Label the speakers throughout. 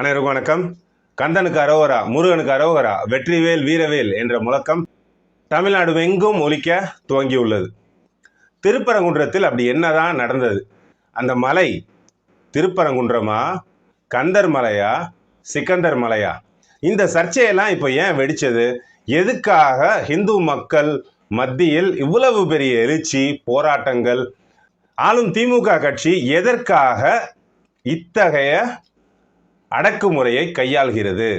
Speaker 1: அனைவருக்கும் வணக்கம். கந்தனுக்கு அரோகரா முருகனுக்கு அரோகரா வெற்றிவேல் வீரவேல் என்ற முழக்கம் தமிழ்நாடு எங்கும் ஒலிக்க துவங்கியுள்ளது. திருப்பரங்குன்றத்தில் அப்படி என்னதான் நடந்தது? அந்த மலை திருப்பரங்குன்றமா? கந்தர் மலையா? சிக்கந்தர் மலையா? இந்த சர்ச்சையெல்லாம் இப்போ ஏன் வெடிச்சது? எதுக்காக இந்து மக்கள் மத்தியில் இவ்வளவு பெரிய எழுச்சி போராட்டங்கள்? ஆளும் திமுக கட்சி எதற்காக இத்தகைய அடக்குமுறையை கையாள்கிறது.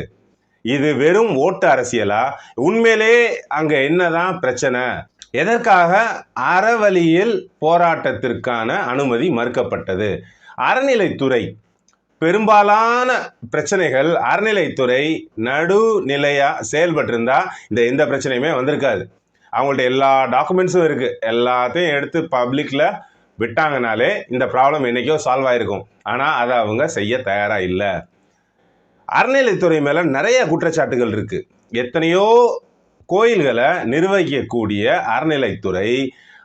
Speaker 1: இது வெறும் ஓட்டு அரசியலா? உண்மையிலே அங்கே என்னதான் பிரச்சனை? எதற்காக அறவழியில் போராட்டத்திற்கான அனுமதி மறுக்கப்பட்டது? அறநிலைத்துறை. பெரும்பாலான பிரச்சனைகள் அறநிலைத்துறை நடுநிலையாக செயல்பட்டிருந்தா இந்த எந்த பிரச்சனையுமே வந்திருக்காது. அவங்கள்ட்ட எல்லா டாக்குமெண்ட்ஸும் இருக்குது எல்லாத்தையும் எடுத்து பப்ளிக்ல விட்டாங்கனாலே இந்த ப்ராப்ளம் என்றைக்கோ சால்வ் ஆயிருக்கும். ஆனால் அதை அவங்க செய்ய தயாராக இல்லை. அறநிலைத்துறை மேலே நிறைய குற்றச்சாட்டுகள் இருக்குது எத்தனையோ கோயில்களை நிர்வகிக்கக்கூடிய அறநிலைத்துறை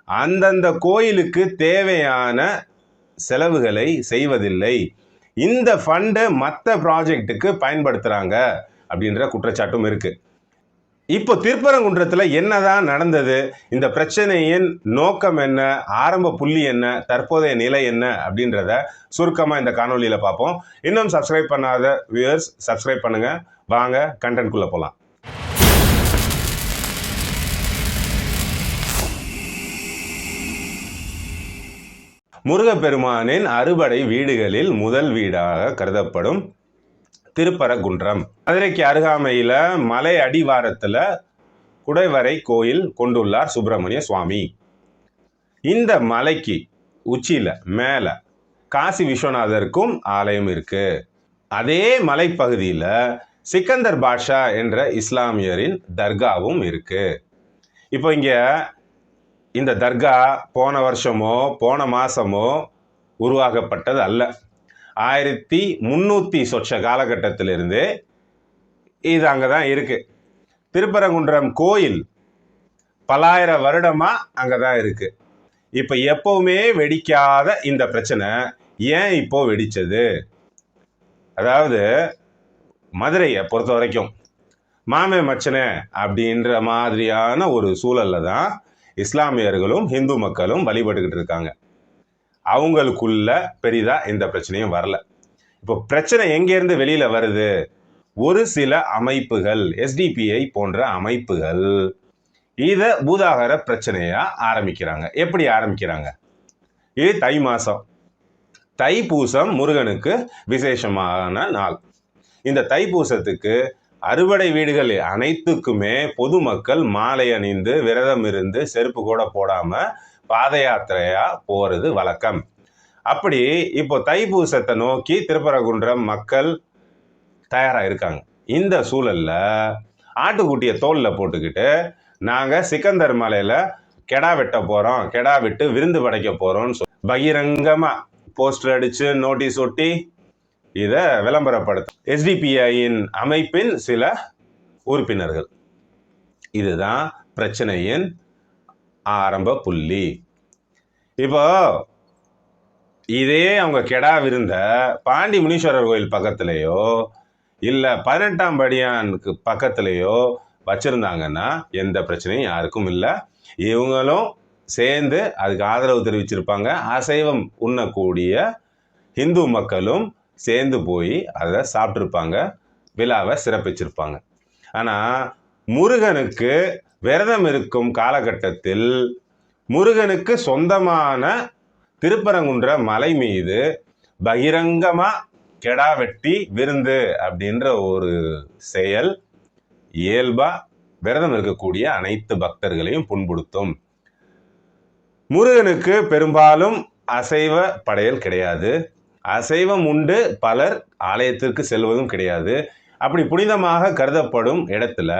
Speaker 1: அந்தந்த கோயிலுக்கு தேவையான செலவுகளை செய்வதில்லை. இந்த ஃபண்டை மற்ற ப்ராஜெக்ட்டுக்கு பயன்படுத்துகிறாங்க அப்படின்ற குற்றச்சாட்டும் இருக்குது இப்போ திருப்பரங்குன்றத்தில் என்னதான் நடந்தது? இந்த பிரச்சனையின் நோக்கம் என்ன? ஆரம்ப புள்ளி என்ன? தற்போதைய நிலை என்ன? அப்படின்றத சுருக்கமாக இந்த காணொலியில் பார்ப்போம். இன்னும் சப்ஸ்கிரைப் பண்ணாத வியூவர்ஸ் சப்ஸ்கிரைப் பண்ணுங்க. வாங்க கண்டென்ட்குள்ளே போகலாம் முருகப்பெருமானின் அறுபடை வீடுகளில் முதல் வீடாக கருதப்படும் திருப்பரங்குன்றம். மதுரைக்கு அருகாமையில் மலை அடிவாரத்தில் குடைவரை கோயில் கொண்டுள்ளார் சுப்பிரமணிய சுவாமி. இந்த மலைக்கு உச்சியில் மேலே காசி விஸ்வநாதருக்கும் ஆலயம் இருக்குது அதே மலைப்பகுதியில் சிக்கந்தர் பாஷா என்ற இஸ்லாமியரின் தர்காவும் இருக்குது இப்போ இங்கே இந்த தர்கா போன வருஷமோ போன மாதமோ உருவாக்கப்பட்டது அல்ல. ஆயிரத்தி முந்நூற்றி சொச்ச காலகட்டத்திலிருந்து இது அங்கே தான் இருக்குது திருப்பரங்குன்றம் கோயில் பலாயிரம் வருடமாக அங்கே தான் இருக்குது இப்போ எப்போவுமே வெடிக்காத இந்த பிரச்சனை ஏன் இப்போ வெடித்தது அதாவது மதுரையை பொறுத்த வரைக்கும் மாமே மச்சனே அப்படின்ற மாதிரியான ஒரு சூழல்ல தான் இஸ்லாமியர்களும் ஹிந்து மக்களும் வழிபட்டுக்கிட்டு இருக்காங்க. அவங்களுக்குள்ள பெரிதாக எந்த பிரச்சனையும் வரல. இப்போ பிரச்சனை எங்கேருந்து வெளியில் வருது? ஒரு சில அமைப்புகள் எஸ்டிபிஐ போன்ற அமைப்புகள் இதை பூதாகர பிரச்சனையாக ஆரம்பிக்கிறாங்க. எப்படி ஆரம்பிக்கிறாங்க? இது தை மாசம். தைப்பூசம் முருகனுக்கு விசேஷமான நாள். இந்த தைப்பூசத்துக்கு அறுவடை வீடுகள் அனைத்துக்குமே பொதுமக்கள் மாலை அணிந்து விரதம் இருந்து செருப்பு கூட போடாமல் பாத யாத்திரையா போறது வழக்கம். அப்படி இப்போ தைப்பூசத்தை நோக்கி திருப்பரங்குன்றம் மக்கள் தயாராக இருக்காங்க. இந்த சூழல்ல ஆட்டுக்குட்டியை தோல்ல போட்டுக்கிட்டு நாங்க சிக்கந்தர் மலையில கெடா வெட்ட போறோம். கெடா விட்டு விருந்து படைக்க போறோம்னு சொல்லி பகிரங்கமா போஸ்டர் அடிச்சு நோட்டீஸ் ஒட்டி இதை விளம்பரப்படுத்த எஸ்டிபிஐயின் அமைப்பின் சில உறுப்பினர்கள். இதுதான் பிரச்சனையின் ஆரம்ப புள்ளி. இப்போ இதே அவங்க கெடா விருந்த பாண்டி முனீஸ்வரர் கோயில் பக்கத்துலேயோ இல்லை பதினெட்டாம் படியானுக்கு பக்கத்துலேயோ வச்சுருந்தாங்கன்னா எந்த பிரச்சனையும் யாருக்கும் இல்லை. இவங்களும் சேர்ந்து அதுக்கு ஆதரவு தெரிவிச்சிருப்பாங்க. அசைவம் உண்ணக்கூடிய இந்து மக்களும் சேர்ந்து போய் அதை சாப்பிட்ருப்பாங்க விழாவை சிறப்பிச்சிருப்பாங்க. ஆனால் முருகனுக்கு விரதம் இருக்கும் காலகட்டத்தில் முருகனுக்கு சொந்தமான திருப்பரங்குன்ற மலை மீது பகிரங்கமாக கெடா வெட்டி விருந்து அப்படின்ற ஒரு செயல் இயல்பா விரதம் இருக்கக்கூடிய அனைத்து பக்தர்களையும் புண்படுத்தும். முருகனுக்கு பெரும்பாலும் அசைவ படையல் கிடையாது. அசைவம் உண்டு பலர் ஆலயத்திற்கு செல்வதும் கிடையாது. அப்படி புனிதமாக கருதப்படும் இடத்துல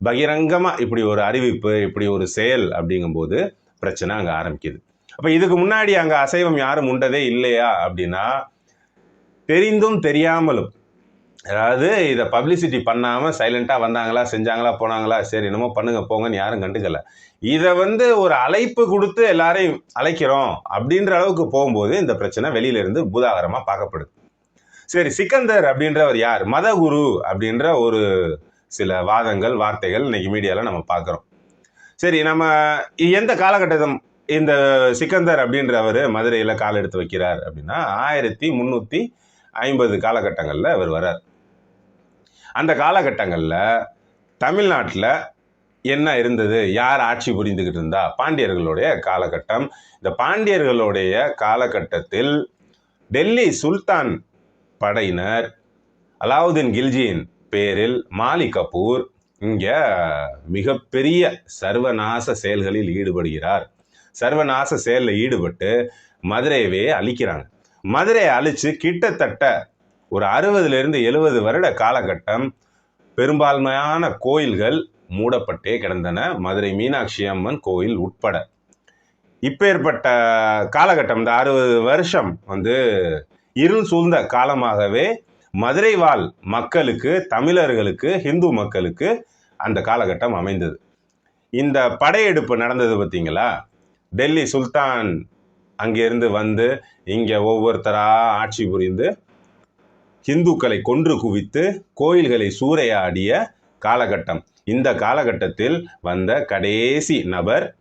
Speaker 1: பகிரங்கமாக இப்படி ஒரு அறிவிப்பு இப்படி ஒரு செயல் அப்படிங்கும்போது பிரச்சனை அங்கே ஆரம்பிக்குது. அப்போ இதுக்கு முன்னாடி அங்கே அசைவம் யாரும் உண்டதே இல்லையா அப்படின்னா தெரிந்தும் தெரியாமலும் அதாவது இதை பப்ளிசிட்டி பண்ணாமல் சைலண்ட்டாக வந்தாங்களா செஞ்சாங்களா போனாங்களா சரி என்னமோ பண்ணுங்க போங்கன்னு யாரும் கண்டுக்கல. இதை வந்து ஒரு அழைப்பு கொடுத்து எல்லாரையும் அழைக்கிறோம் அப்படின்ற அளவுக்கு போகும்போது இந்த பிரச்சனை வெளியிலேருந்து பூதாகரமாக பார்க்கப்படுது. சரி சிக்கந்தர் அப்படின்றவர் யார்? மதகுரு அப்படின்ற ஒரு சில வாதங்கள் வார்த்தைகள் இன்னைக்கு மீடியாவில் நம்ம பார்க்குறோம். சரி நம்ம எந்த காலகட்டத்தம் இந்த சிக்கந்தர் அப்படின்றவர் மதுரையில் கால் எடுத்து வைக்கிறார் அப்படின்னா ஆயிரத்தி முந்நூற்றி ஐம்பது காலகட்டங்களில் அவர் வரார் அந்த காலகட்டங்களில் தமிழ்நாட்டில் என்ன இருந்தது? யார் ஆட்சி புரிந்துக்கிட்டு இருந்தா? பாண்டியர்களுடைய காலகட்டம். இந்த பாண்டியர்களுடைய காலகட்டத்தில் டெல்லி சுல்தான் படையினர் அலாவுதீன் கில்ஜியின் பேரில் மாலி கபூர் இங்கே மிகப்பெரிய சர்வநாச செயல்களில் ஈடுபடுகிறார். சர்வநாச செயலில் ஈடுபட்டு மதுரையவே அழிக்கிறாங்க. மதுரையை அழித்து கிட்டத்தட்ட ஒரு அறுபதுலேருந்து எழுபது வருட காலகட்டம் பெரும்பான்மையான கோயில்கள் மூடப்பட்டே கிடந்தன. மதுரை மீனாட்சி அம்மன் கோயில் உட்பட. இப்பேற்பட்ட காலகட்டம் இந்த அறுபது வருஷம் வந்து இருள் சூழ்ந்த காலமாகவே மதுரை வாழ் மக்களுக்கு தமிழர்களுக்கு ஹிந்து மக்களுக்கு அந்த காலகட்டம் அமைந்தது. இந்த படையெடுப்பு நடந்தது பார்த்தீங்களா? டெல்லி சுல்தான் அங்கேருந்து வந்து இங்கே ஒவ்வொருத்தராக ஆட்சி புரிந்து ஹிந்துக்களை கொன்று குவித்து கோயில்களை சூறையாடிய காலகட்டம். இந்த காலகட்டத்தில் வந்த கடைசி நபர்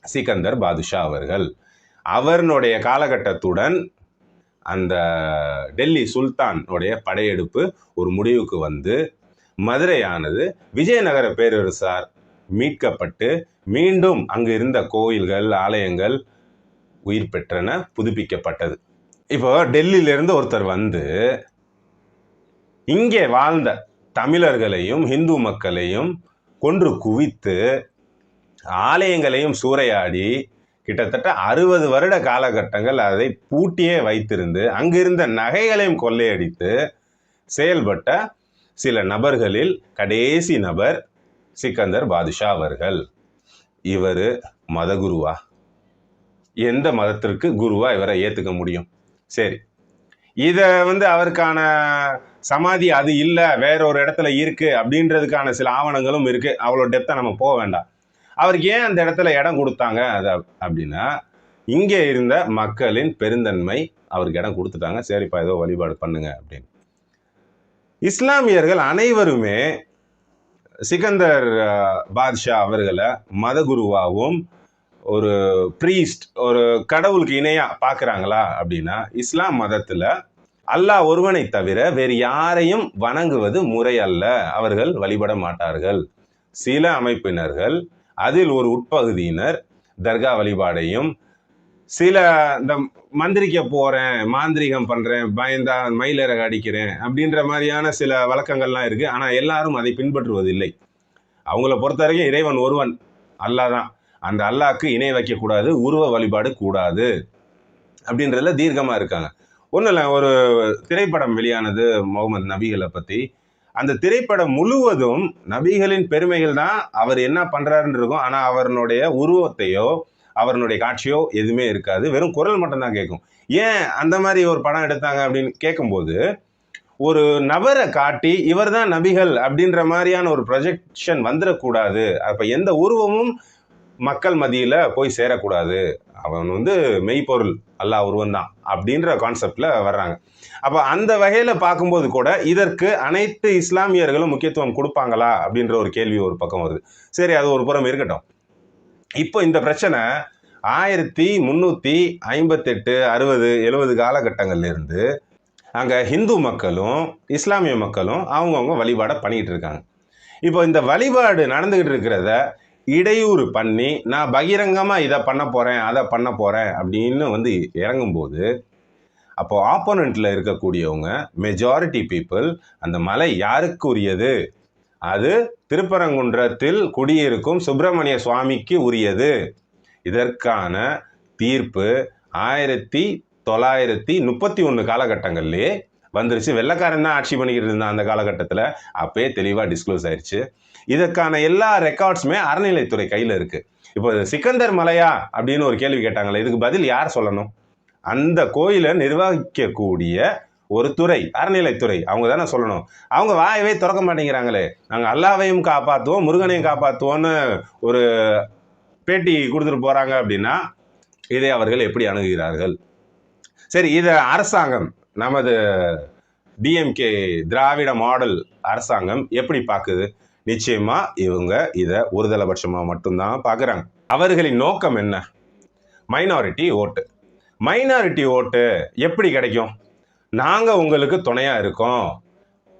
Speaker 1: சிக்கந்தர் பாதுஷா அவர்கள். அவர்களுடைய காலகட்டத்துடன் அந்த டெல்லி சுல்தானுடைய படையெடுப்பு ஒரு முடிவுக்கு வந்து மதுரையானது விஜயநகர பேரரசார் மீட்கப்பட்டு மீண்டும் அங்கு இருந்த கோயில்கள் ஆலயங்கள் உயிர் பெற்றன புதுப்பிக்கப்பட்டது. இப்போ டெல்லியிலிருந்து ஒருத்தர் வந்து இங்கே வாழ்ந்த தமிழர்களையும் இந்து மக்களையும் கொன்று குவித்து ஆலயங்களையும் சூறையாடி கிட்டத்தட்ட அறுபது வருட காலகட்டங்கள் அதை பூட்டியே வைத்திருந்து அங்கிருந்த நகைகளையும் கொள்ளையடித்து செயல்பட்ட சில நபர்களில் கடைசி நபர் சிக்கந்தர் பாதுஷா அவர்கள். இவர் மதகுருவா? எந்த மதத்திற்கு குருவா இவரை ஏற்றுக்க முடியும்? சரி. இதை வந்து அவருக்கான சமாதி அது இல்லை வேற ஒரு இடத்துல இருக்கு அப்படின்றதுக்கான சில ஆவணங்களும் இருக்கு. அவ்வளோ டெப்த்தாக நம்ம போக வேண்டாம். அவருக்கு ஏன் அந்த இடத்துல இடம் கொடுத்தாங்க? அது அப்படின்னா இங்கே இருந்த மக்களின் பெருந்தன்மை அவருக்கு இடம் கொடுத்துட்டாங்க. சரிப்பா ஏதோ வழிபாடு பண்ணுங்க அப்படின்னு. இஸ்லாமியர்கள் அனைவருமே சிக்கந்தர் பாத்ஷா அவர்களை மதகுருவாகவும் ஒரு ப்ரீஸ்ட் ஒரு கடவுளுக்கு இணையாக பார்க்குறாங்களா அப்படின்னா இஸ்லாம் மதத்தில் அல்லாஹ் ஒருவனை தவிர வேறு யாரையும் வணங்குவது முறை அல்ல. அவர்கள் வழிபட மாட்டார்கள். சில அமைப்பினர்கள் அதில் ஒரு உட்பகுதியினர் தர்கா வழிபாடையும் சில இந்த மந்திரிக்க போகிறேன் மாந்திரிகம் பண்ணுறேன் பயந்தா மயிலிறகு அடிக்கிறேன் அப்படின்ற மாதிரியான சில வழக்கங்கள்லாம் இருக்குது ஆனால் எல்லாரும் அதை பின்பற்றுவதில்லை. அவங்கள பொறுத்த வரைக்கும் இறைவன் ஒருவன். அல்லாஹ் தான். அந்த அல்லாக்கு இணை வைக்கக்கூடாது உருவ வழிபாடு கூடாது அப்படின்றதுல தீர்க்கமாக இருக்காங்க. ஒன்றும் இல்லை ஒரு திரைப்படம் வெளியானது முகமது நபிகளை பற்றி அந்த திரைப்படம் முழுவதும் நபிகளின் பெருமைகள் தான் அவர் என்ன பண்ணுறாருன்னு இருக்கும். ஆனால் அவருடைய உருவத்தையோ அவருடைய காட்சியோ எதுவுமே இருக்காது. வெறும் குரல் மட்டும்தான் கேட்கும். ஏன் அந்த மாதிரி ஒரு படம் எடுத்தாங்க அப்படின்னு கேட்கும்போது ஒரு நபரை காட்டி இவர் தான் நபிகள் அப்படின்ற மாதிரியான ஒரு ப்ரொஜெக்ஷன் வந்துடக்கூடாது. அப்போ எந்த உருவமும் மக்கள் மதியில் போய் சேரக்கூடாது. அவன் வந்து மெய்ப்பொருள் அல்லா உருவம் தான் அப்படின்ற கான்செப்டில் வர்றாங்க. அப்போ அந்த வகையில் பார்க்கும்போது கூட இதற்கு அனைத்து இஸ்லாமியர்களும் முக்கியத்துவம் கொடுப்பாங்களா அப்படின்ற ஒரு கேள்வி ஒரு பக்கம் வருது. சரி அது ஒரு புறம் இருக்கட்டும். இப்போ இந்த பிரச்சனை ஆயிரத்தி முந்நூற்றி ஐம்பத்தெட்டு அறுபது எழுபது காலகட்டங்கள்லேருந்து அங்கே ஹிந்து மக்களும் இஸ்லாமிய மக்களும் அவங்கவுங்க வழிபாடை பண்ணிக்கிட்டு இருக்காங்க. இப்போ இந்த வழிபாடு நடந்துக்கிட்டு இருக்கிறத இடையூறு பண்ணி நான் பகிரங்கமாக இதை பண்ண போகிறேன் அதை பண்ண போகிறேன் அப்படின்னு வந்து இறங்கும்போது அப்போது ஆப்போனண்ட்டில் இருக்கக்கூடியவங்க மெஜாரிட்டி பீப்புள் அந்த மலை யாருக்கு உரியது அது திருப்பரங்குன்றத்தில் குடியிருக்கும் சுப்பிரமணிய சுவாமிக்கு உரியது. இதற்கான தீர்ப்பு ஆயிரத்தி தொள்ளாயிரத்தி முப்பத்தி ஒன்று காலகட்டங்கள்லேயே வந்துருச்சு. வெள்ளைக்காரன் தான் ஆட்சி பண்ணிக்கிட்டு இருந்தான் அந்த காலகட்டத்தில். அப்பயே தெளிவாக டிஸ்க்ளோஸ் ஆயிடுச்சு இதற்கான எல்லா ரெக்கார்ட்ஸுமே அறநிலைத்துறை கையில் இருக்குது இப்போ சிக்கந்தர் மலையா அப்படின்னு ஒரு கேள்வி கேட்டாங்களே இதுக்கு பதில் யார் சொல்லணும்? அந்த கோயிலை நிர்வகிக்கக்கூடிய ஒரு துறை அறநிலைத்துறை அவங்க தானே சொல்லணும். அவங்க வாயவே திறக்க மாட்டேங்கிறாங்களே. நாங்கள் அல்லாவையும் காப்பாற்றுவோம் முருகனையும் காப்பாற்றுவோன்னு ஒரு பேட்டி கொடுத்துட்டு போகிறாங்க அப்படின்னா இதை அவர்கள் எப்படி அணுகுகிறார்கள்? சரி இதை அரசாங்கம் நமது டிஎம்கே திராவிட மாடல் அரசாங்கம் எப்படி பார்க்குது? நிச்சயமா இவங்க இதை ஒருதலைபட்சமாக மட்டும்தான் பார்க்குறாங்க அவர்களின் நோக்கம் என்ன? மைனாரிட்டி ஓட்டு மைனாரிட்டி ஓட்டு எப்படி கிடைக்கும்? நாங்கள் உங்களுக்கு துணையாக இருக்கோம்.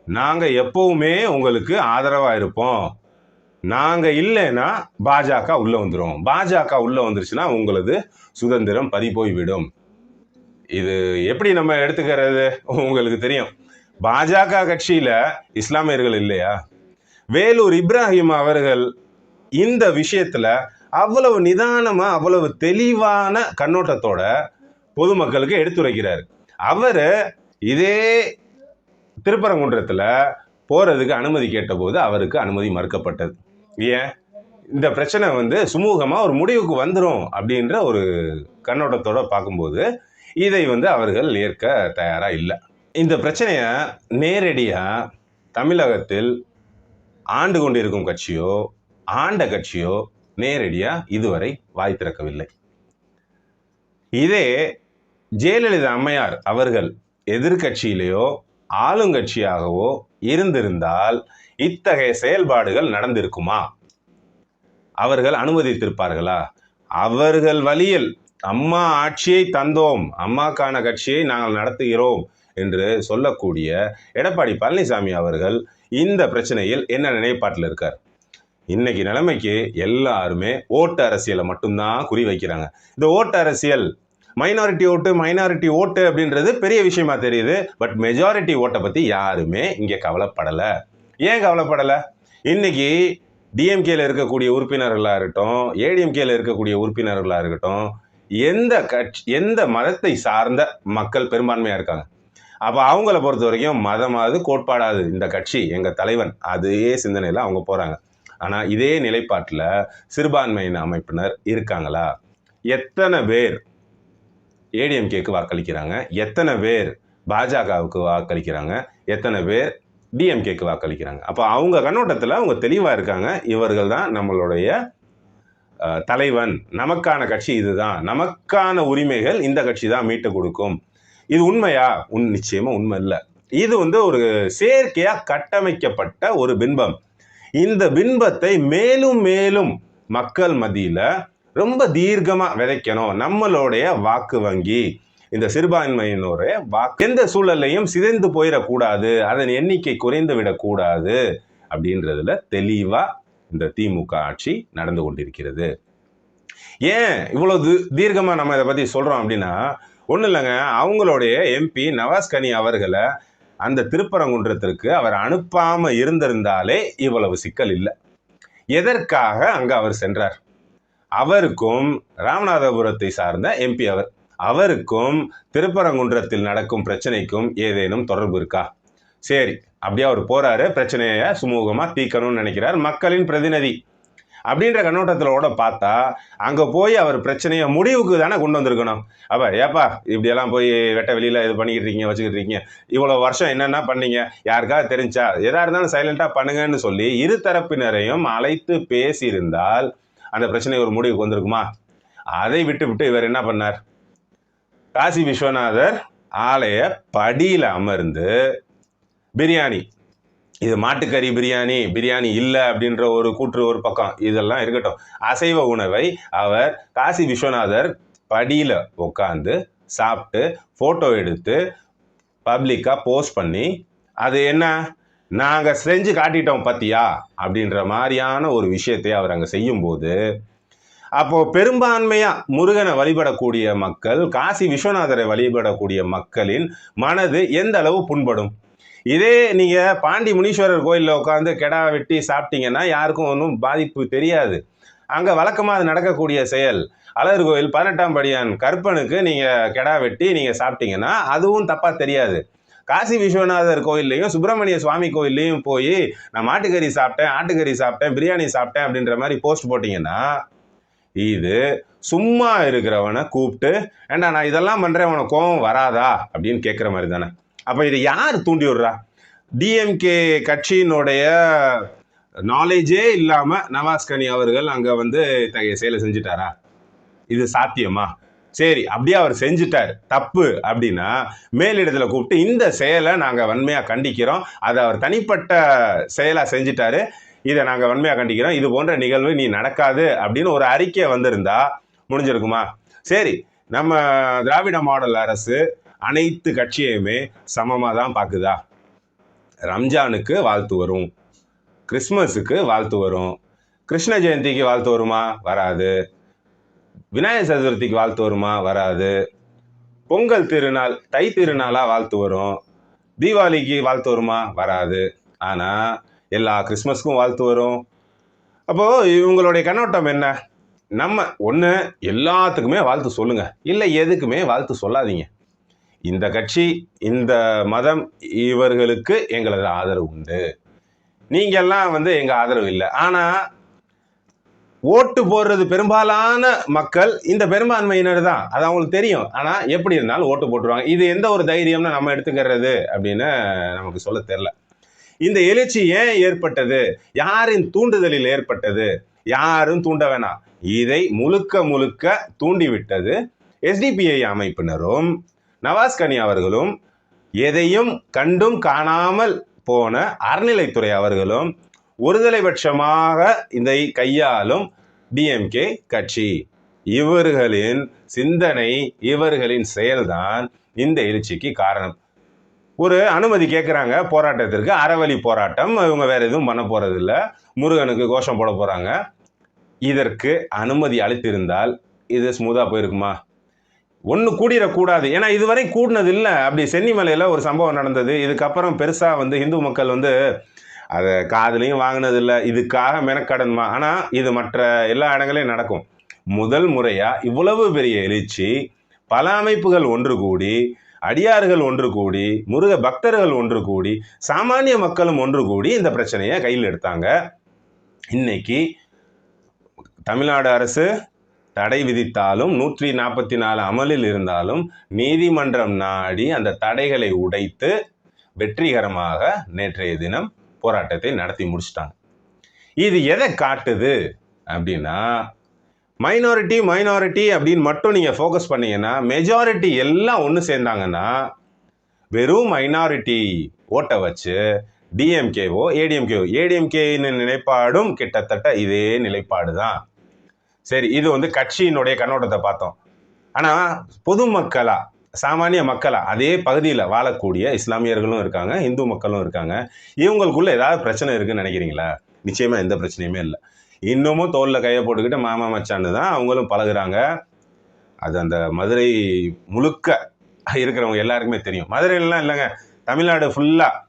Speaker 1: நாங்கள் எப்பவுமே உங்களுக்கு ஆதரவாக இருப்போம். நாங்கள் இல்லைன்னா பாஜக உள்ளே வந்துடும் பாஜக உள்ளே வந்துருச்சுன்னா உங்களது சுதந்திரம் பறி போய்விடும் இது எப்படி நம்ம எடுத்துக்கிறது? உங்களுக்கு தெரியும். பாஜக கட்சியில் இஸ்லாமியர்கள் இல்லையா? வேலூர் இப்ராஹிம் அவர்கள் இந்த விஷயத்தில் அவ்வளவு நிதானமாக அவ்வளவு தெளிவான கண்ணோட்டத்தோட பொதுமக்களுக்கு எடுத்துரைக்கிறார். அவர் இதே திருப்பரங்குன்றத்தில் போகிறதுக்கு அனுமதி கேட்டபோது அவருக்கு அனுமதி மறுக்கப்பட்டது. ஏன்? இந்த பிரச்சனை வந்து சுமூகமாக ஒரு முடிவுக்கு வந்துடும் அப்படின்ற ஒரு கண்ணோட்டத்தோட பார்க்கும்போது இதை வந்து அவர்கள் ஏற்க தயாராக இல்லை. இந்த பிரச்சனையை நேரடியாக தமிழகத்தில் ஆண்டு கொண்டிருக்கும் கட்சியோ ஆண்ட கட்சியோ நேரடியாக இதுவரை வாய் திறக்கவில்லை. இதே ஜெயலலிதா அம்மையார் அவர்கள் எதிர்கட்சியிலேயோ ஆளுங்கட்சியாகவோ இருந்திருந்தால் இத்தகைய செயல்பாடுகள் நடந்திருக்குமா? அவர்கள் அனுமதித்திருப்பார்களா? அவர்கள் வழியில் அம்மா ஆட்சியை தந்தோம் அம்மாக்கான கட்சியை நாங்கள் நடத்துகிறோம் என்று சொல்லக்கூடிய எடப்பாடி பழனிசாமி அவர்கள் இந்த பிரச்சனையில் என்ன நிலைப்பாட்டில் இருக்கார்? இன்னைக்கு நிலைமைக்கு எல்லாருமே ஓட்டு அரசியலை மட்டும்தான் குறி வைக்கிறாங்க. இந்த ஓட்டு அரசியல் மைனாரிட்டி ஓட்டு மைனாரிட்டி ஓட்டு அப்படின்றது பெரிய விஷயமா தெரியுது. பட் மெஜாரிட்டி ஓட்டை பற்றி யாருமே இங்கே கவலைப்படலை. ஏன் கவலைப்படலை? இன்னைக்கு டிஎம்கேல இருக்கக்கூடிய உறுப்பினர்களாக இருக்கட்டும் ஏடிஎம்கேல இருக்கக்கூடிய உறுப்பினர்களாக இருக்கட்டும் எந்த கட்சி எந்த மதத்தை சார்ந்த மக்கள் பெரும்பான்மையாக இருக்காங்க? அப்போ அவங்கள பொறுத்த வரைக்கும் மதமாவது கோட்பாடாது. இந்த கட்சி எங்கள் தலைவன் அதே சிந்தனையில் அவங்க போகிறாங்க ஆனால் இதே நிலைப்பாட்டில் சிறுபான்மையின அமைப்பினர் இருக்காங்களா? எத்தனை பேர் ஏடிஎம்கேக்கு வாக்களிக்கிறாங்க? எத்தனை பேர் பாஜகவுக்கு வாக்களிக்கிறாங்க? எத்தனை பேர் டிஎம்கேக்கு வாக்களிக்கிறாங்க? அப்போ அவங்க கண்ணோட்டத்தில் அவங்க தெளிவாக இருக்காங்க. இவர்கள் தான் நம்மளுடைய தலைவன். நமக்கான கட்சி இதுதான். நமக்கான உரிமைகள் இந்த கட்சி தான் மீட்டு கொடுக்கும். இது உண்மையா? உன் நிச்சயமா உண்மை இல்லை. இது வந்து ஒரு செயற்கையா கட்டமைக்கப்பட்ட ஒரு பின்பம். இந்த பின்பத்தை மேலும் மேலும் மக்கள் மத்தியில ரொம்ப தீர்க்கமா விதைக்கணும். நம்மளுடைய வாக்கு வங்கி இந்த சிறுபான்மையினுடைய வாக்கு எந்த சூழல்லையும் சிதைந்து போயிடக்கூடாது அதன் எண்ணிக்கை குறைந்து விடக்கூடாது அப்படின்றதுல தெளிவா இந்த திமுக ஆட்சி நடந்து கொண்டிருக்கிறது. ஏன் இவ்வளவு தீர்க்கமா தீர்க்கமாக நம்ம இதை பற்றி சொல்கிறோம் அப்படின்னா ஒன்றும் இல்லைங்க. அவங்களுடைய எம்பி நவாஸ் கனி அவர்களை அந்த திருப்பரங்குன்றத்திற்கு அவர் அனுப்பாமல் இருந்திருந்தாலே இவ்வளவு சிக்கல் இல்லை. எதற்காக அங்கே அவர் சென்றார்? அவருக்கும் ராமநாதபுரத்தை சார்ந்த எம்பி அவர் அவருக்கும் திருப்பரங்குன்றத்தில் நடக்கும் பிரச்சனைக்கும் ஏதேனும் தொடர்பு இருக்கா? சரி அப்படியே அவர் போறாரு. பிரச்சனையை சுமூகமாக தீர்க்கணும்னு நினைக்கிறார் மக்களின் பிரதிநிதி. அப்படின்ற கண்ணோட்டத்திலோட பார்த்தா அங்கே போய் அவர் பிரச்சனையை முடிவுக்கு தானே கொண்டு வந்திருக்கணும். அப்போ ஏப்பா இப்படியெல்லாம் போய் வெட்ட வெளியில் இது பண்ணிக்கிட்டு இருக்கீங்க வச்சுக்கிட்டு இருக்கீங்க. இவ்வளோ வருஷம் என்னென்ன பண்ணீங்க? யாருக்காவது தெரிஞ்சா எதாக இருந்தாலும் சைலண்டாக பண்ணுங்கன்னு சொல்லி இரு தரப்பினரையும் அழைத்து பேசியிருந்தால் அந்த பிரச்சனை ஒரு முடிவுக்கு வந்திருக்குமா? அதை விட்டு விட்டு இவர் என்ன பண்ணார்? காசி விஸ்வநாதர் ஆலய படியில் அமர்ந்து பிரியாணி இது மாட்டுக்கறி பிரியாணி பிரியாணி இல்லை அப்படின்ற ஒரு கூற்று ஒரு பக்கம். இதெல்லாம் இருக்கட்டும். அசைவ உணவை அவர் காசி விஸ்வநாதர் படியில் உட்காந்து சாப்பிட்டு ஃபோட்டோ எடுத்து பப்ளிக்காக போஸ்ட் பண்ணி அது என்ன? நாங்கள் செஞ்சு காட்டிட்டோம் பத்தியா? அப்படின்ற மாதிரியான ஒரு விஷயத்தை அவர் அங்கே செய்யும்போது அப்போது பெரும்பான்மையாக முருகனை வழிபடக்கூடிய மக்கள் காசி விஸ்வநாதரை வழிபடக்கூடிய மக்களின் மனது எந்த அளவு புண்படும்? இதே நீங்கள் பாண்டி முனீஸ்வரர் கோயிலில் உட்காந்து கெடா வெட்டி சாப்பிட்டீங்கன்னா யாருக்கும் ஒன்றும் பாதிப்பு தெரியாது. அங்கே வழக்கமாக அது நடக்கக்கூடிய செயல். அழகர் கோயில் பதினெட்டாம் படியான் கற்பனுக்கு நீங்கள் கெடா வெட்டி நீங்கள் சாப்பிட்டீங்கன்னா அதுவும் தப்பாக தெரியாது. காசி விஸ்வநாதர் கோயில்லையும் சுப்பிரமணிய சுவாமி கோயில்லையும் போய் நான் மாட்டுக்கறி சாப்பிட்டேன் ஆட்டுக்கறி சாப்பிட்டேன் பிரியாணி சாப்பிட்டேன் அப்படின்ற மாதிரி போஸ்ட் போட்டிங்கன்னா இது சும்மா இருக்கிறவனை கூப்பிட்டு ஏண்டா நான் இதெல்லாம் பண்ணுறேன் உனக்கு கோவம் வராதா? அப்படின்னு கேட்குற மாதிரி தானே. அப்போ இதை யார் தூண்டி விடுறா? டிஎம்கே கட்சியினுடைய நாலேஜே இல்லாமல் நவாஸ்கனி அவர்கள் அங்கே வந்து இத்தகைய செயலை செஞ்சிட்டாரா? இது சாத்தியமா? சரி அப்படியே அவர் செஞ்சுட்டார். தப்பு அப்படின்னா மேலிடத்தில் கூப்பிட்டு இந்த செயலை நாங்கள் வன்மையாக கண்டிக்கிறோம். அதை அவர் தனிப்பட்ட செயலாக செஞ்சிட்டாரு. இதை நாங்கள் வன்மையாக கண்டிக்கிறோம். இது போன்ற நிகழ்வு நீ நடக்காது அப்படின்னு ஒரு அறிக்கை வந்திருந்தா முடிஞ்சிருக்குமா? சரி நம்ம திராவிட மாடல் அரசு அனைத்து கட்சியையுமே சமமாக தான் பார்க்குதா? ரம்ஜானுக்கு வாழ்த்து வரும். கிறிஸ்மஸுக்கு வாழ்த்து வரும். கிருஷ்ண ஜெயந்திக்கு வாழ்த்து வருமா? வராது. விநாயகர் சதுர்த்திக்கு வாழ்த்து வருமா? வராது. பொங்கல் திருநாள் தை திருநாளாக வாழ்த்து வரும். தீபாவளிக்கு வாழ்த்து வருமா? வராது. ஆனால் எல்லா கிறிஸ்மஸ்க்கும் வாழ்த்து வரும். அப்போது இவங்களுடைய கண்ணோட்டம் என்ன? நம்ம ஒன்று எல்லாத்துக்குமே வாழ்த்து சொல்லுங்கள் இல்லை எதுக்குமே வாழ்த்து சொல்லாதீங்க. இந்த கட்சி இந்த மதம் இவர்களுக்கு எங்களது ஆதரவு உண்டு. நீங்கள்லாம் வந்து எங்கள் ஆதரவு இல்லை. ஆனால் ஓட்டு போடுறது பெரும்பாலான மக்கள் இந்த பெரும்பான்மையினர் தான். அது அவங்களுக்கு தெரியும். ஆனால் எப்படி இருந்தாலும் ஓட்டு போட்டுருவாங்க. இது எந்த ஒரு தைரியம்னு நம்ம எடுத்துக்கிறது அப்படின்னு நமக்கு சொல்ல தெரில இந்த எழுச்சி ஏன் ஏற்பட்டது? யாரின் தூண்டுதலில் ஏற்பட்டது? யாரும் தூண்ட வேணாம். இதை முழுக்க முழுக்க தூண்டிவிட்டது எஸ்டிபிஐ அமைப்பினரும் நவாஸ் கனி அவர்களும் எதையும் கண்டும் காணாமல் போன அறநிலைத்துறை அவர்களும் ஒருதலை பட்சமாக இதை கையாளும் டிஎம்கே கட்சி. இவர்களின் சிந்தனை இவர்களின் செயல்தான் இந்த எழுச்சிக்கு காரணம். ஒரு அனுமதி கேட்குறாங்க போராட்டத்திற்கு அறவழி போராட்டம் இவங்க வேறு எதுவும் பண்ண போகிறதில்ல முருகனுக்கு கோஷம் போட போகிறாங்க இதற்கு அனுமதி அளித்திருந்தால் இது ஸ்மூதாக போயிருக்குமா? ஒன்று கூடிடக்கூடாது. ஏன்னா இதுவரை கூடினது இல்லை அப்படி சென்னிமலையில் ஒரு சம்பவம் நடந்தது. இதுக்கப்புறம் பெருசாக வந்து இந்து மக்கள் வந்து அதை காதலையும் வாங்கினது இல்லை இதுக்காக மெனக்கடன்மா ஆனால் இது மற்ற எல்லா இடங்களையும் நடக்கும். முதல் முறையாக இவ்வளவு பெரிய எழுச்சி பல அமைப்புகள் ஒன்று கூடி அடியார்கள் ஒன்று கூடி முருக பக்தர்கள் ஒன்று கூடி சாமானிய மக்களும் ஒன்று கூடி இந்த பிரச்சனையை கையில் எடுத்தாங்க. இன்னைக்கு தமிழ்நாடு அரசு தடை விதித்தாலும் நூற்றி நாற்பத்தி நாலு அமலில் இருந்தாலும் நீதிமன்றம் நாடி அந்த தடைகளை உடைத்து வெற்றிகரமாக நேற்றைய தினம் போராட்டத்தை நடத்தி முடிச்சிட்டாங்க. இது எதை காட்டுது அப்படின்னா மைனாரிட்டி மைனாரிட்டி அப்படின்னு மட்டும் நீங்கள் ஃபோக்கஸ் பண்ணீங்கன்னா மெஜாரிட்டி எல்லாம் ஒன்று சேர்ந்தாங்கன்னா வெறும் மைனாரிட்டி ஓட்டை வச்சு டிஎம்கேவோ ஏடிஎம்கேவோ ஏடிஎம்கேன்னு நிலைப்பாடும் கிட்டத்தட்ட இதே நிலைப்பாடு தான் சரி இது வந்து கட்சியினுடைய கண்ணோட்டத்தை பார்த்தோம். ஆனால் பொதுமக்களா சாமானிய மக்களா அதே பகுதியில் வாழக்கூடிய இஸ்லாமியர்களும் இருக்காங்க இந்து மக்களும் இருக்காங்க. இவங்களுக்குள்ள ஏதாவது பிரச்சனை இருக்குன்னு நினைக்கிறீங்களா? நிச்சயமாக எந்த பிரச்சனையுமே இல்லை. இன்னமும் தோலில் கையை போட்டுக்கிட்டு மாமா மச்சான்னு தான் அவங்களும் பழகுறாங்க. அது அந்த மதுரை முழுக்க இருக்கிறவங்க எல்லாருக்குமே தெரியும். மதுரையிலலாம் இல்லைங்க தமிழ்நாடு ஃபுல்லாக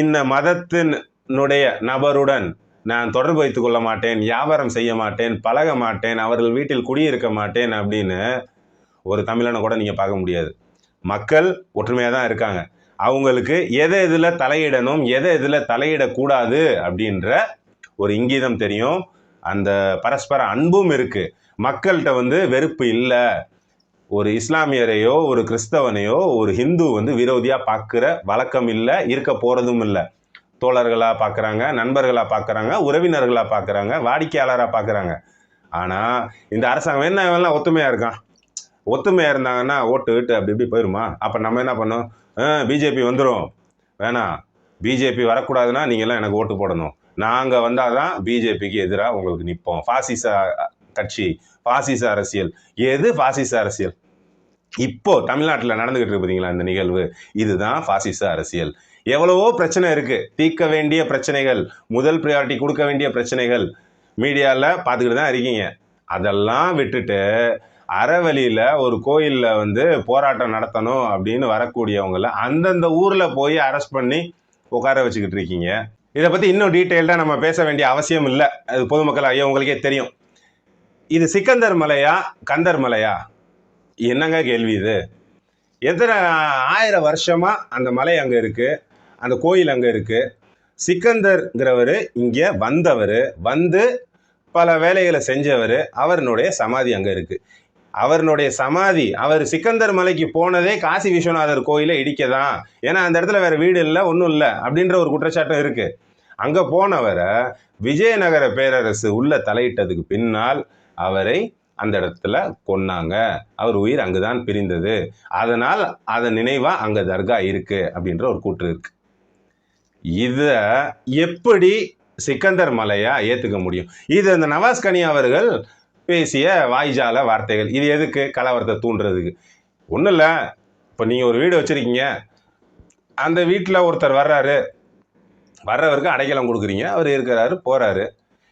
Speaker 1: இந்த மதத்தினுடைய நபருடன் நான் தொடர்பு வைத்துக்கொள்ள மாட்டேன் வியாபாரம் செய்ய மாட்டேன் பழக மாட்டேன் அவர்கள் வீட்டில் குடியிருக்க மாட்டேன் அப்படின்னு ஒரு தமிழனை கூட நீங்கள் பார்க்க முடியாது. மக்கள் ஒற்றுமையாக தான் இருக்காங்க. அவங்களுக்கு எதை இதில் தலையிடணும் எதை இதில் தலையிடக்கூடாது அப்படின்ற ஒரு இங்கீதம் தெரியும். அந்த பரஸ்பர அன்பும் இருக்குது மக்கள்கிட்ட வந்து வெறுப்பு இல்லை. ஒரு இஸ்லாமியரையோ ஒரு கிறிஸ்தவனையோ ஒரு ஹிந்து வந்து விரோதியாக பார்க்குற வழக்கம் இல்லை இருக்க போகிறதும் இல்லை. தோழர்களாக பார்க்குறாங்க நண்பர்களாக பார்க்குறாங்க உறவினர்களாக பார்க்குறாங்க வாடிக்கையாளராக பார்க்குறாங்க ஆனால் இந்த அரசாங்கம் என்ன இவெல்லாம் ஒத்துமையாக இருக்கான். ஒத்துமையாக இருந்தாங்கன்னா ஓட்டு விட்டு அப்படி இப்படி போயிருமா? அப்போ நம்ம என்ன பண்ணோம் பிஜேபி வந்துடும் வேணாம் பிஜேபி வரக்கூடாதுன்னா நீங்கள்லாம் எனக்கு ஓட்டு போடணும். நாங்கள் வந்தால் தான் பிஜேபிக்கு எதிராக உங்களுக்கு நிற்போம் ஃபாசிச கட்சி பாசிச அரசியல். எது பாசிச அரசியல்? இப்போ தமிழ்நாட்டில் நடந்துகிட்டு இருக்கு பார்த்தீங்களா இந்த நிகழ்வு? இதுதான் பாசிச அரசியல். எவ்வளவோ பிரச்சனை இருக்குது தீர்க்க வேண்டிய பிரச்சனைகள் முதல் ப்ரையாரிட்டி கொடுக்க வேண்டிய பிரச்சனைகள் மீடியாவில் பார்த்துக்கிட்டு தான் இருக்கீங்க. அதெல்லாம் விட்டுட்டு அறவழியில் ஒரு கோயிலில் வந்து போராட்டம் நடத்தணும் அப்படின்னு வரக்கூடியவங்கள அந்தந்த ஊரில் போய் அரெஸ்ட் பண்ணி உட்கார வச்சுக்கிட்டு இருக்கீங்க. இதை பற்றி இன்னும் டீட்டெயில்டாக நம்ம பேச வேண்டிய அவசியம் இல்லை. அது பொதுமக்கள் ஐயா உங்களுக்கே தெரியும். இது சிக்கந்தர் மலையா கந்தர் மலையா? என்னங்க கேள்வி இது? எத்தனை ஆயிரம் வருஷமாக அந்த மலை அங்கே இருக்குது அந்த கோயில் அங்கே இருக்குது சிக்கந்தர்ங்கிறவர் இங்கே வந்தவர். வந்து பல வேலைகளை செஞ்சவர். அவருடைய சமாதி அங்கே இருக்குது அவருடைய சமாதி அவர் சிக்கந்தர் மலைக்கு போனதே காசி விஸ்வநாதர் கோயிலை இடிக்க தான் ஏன்னா அந்த இடத்துல வேறு வீடு இல்லை ஒன்றும் இல்லை அப்படின்ற ஒரு குற்றச்சாட்டம் இருக்குது அங்கே போனவரை விஜயநகர பேரரசு உள்ள தலையிட்டதுக்கு பின்னால் அவரை அந்த இடத்துல கொன்னாங்க. அவர் உயிர் அங்குதான் பிரிந்தது. அதனால் அதன் நினைவாக அங்கே தர்கா இருக்குது அப்படின்ற ஒரு கூற்று இருக்குது இதை எப்படி சிக்கந்தர் மலையா ஏற்றுக்க முடியும்? இது அந்த நவாஸ் கனி அவர்கள் பேசிய வாய்ஜால வார்த்தைகள். இது எதுக்கு? கலவரத்தை தூண்டுறதுக்கு. ஒன்றும் இல்லை. இப்போ நீங்கள் ஒரு வீடு வச்சுருக்கீங்க. அந்த வீட்டில் ஒருத்தர் வர்றாரு. வர்றவருக்கு அடைக்கலம் கொடுக்குறீங்க. அவர் இருக்கிறாரு போகிறாரு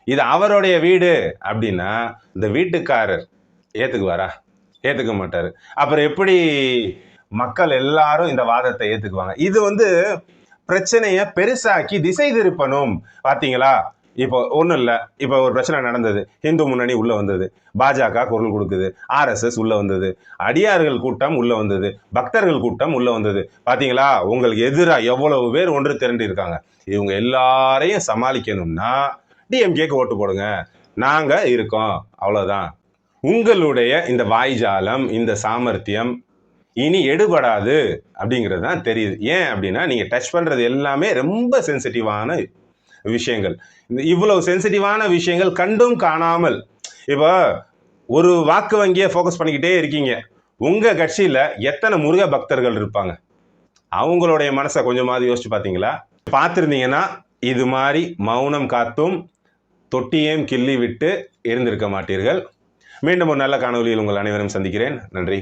Speaker 1: இது அவருடைய வீடு அப்படின்னா இந்த வீட்டுக்காரர் ஏற்றுக்குவாரா ஏற்றுக்க மாட்டார். அப்புறம் எப்படி மக்கள் எல்லாரும் இந்த வாதத்தை ஏற்றுக்குவாங்க இது வந்து பிரச்சனையை பெருசாக்கி திசை திருப்பணும். பார்த்தீங்களா இப்போ ஒன்றும் இல்லை. இப்போ ஒரு பிரச்சனை நடந்தது. இந்து முன்னணி உள்ளே வந்தது. பாஜக குரல் கொடுக்குது. ஆர்எஸ்எஸ் உள்ளே வந்தது. அடியார்கள் கூட்டம் உள்ளே வந்தது. பக்தர்கள் கூட்டம் உள்ளே வந்தது. பார்த்தீங்களா உங்களுக்கு எதிராக எவ்வளவு பேர் ஒன்று திரண்டு இருக்காங்க. இவங்க எல்லாரையும் சமாளிக்கணும்னா டிஎம்கேக்கு ஓட்டு போடுங்க. நாங்கள் இருக்கோம். அவ்வளோதான் உங்களுடைய இந்த வாய்ஜாலம் இந்த சாமர்த்தியம் இனி எடுபடாது அப்படிங்கிறது தான் தெரியுது. ஏன் அப்படின்னா நீங்கள் டச் பண்ணுறது எல்லாமே ரொம்ப சென்சிட்டிவான விஷயங்கள். இந்த இவ்வளவு சென்சிட்டிவான விஷயங்கள் கண்டும் காணாமல். இப்போ ஒரு வாக்கு வங்கியை ஃபோக்கஸ் பண்ணிக்கிட்டே இருக்கீங்க. உங்கள் கட்சியில் எத்தனை முருக பக்தர்கள் இருப்பாங்க? அவங்களுடைய மனசை கொஞ்சமாவது யோசிச்சு பார்த்தீங்களா பார்த்துருந்தீங்கன்னா இது மாதிரி மௌனம் காத்தும் தொட்டியையும் கிள்ளி விட்டு இருந்திருக்க மாட்டீர்கள். மீண்டும் ஒரு நல்ல காணொலியில் உங்கள் அனைவரும் சந்திக்கிறேன். நன்றி.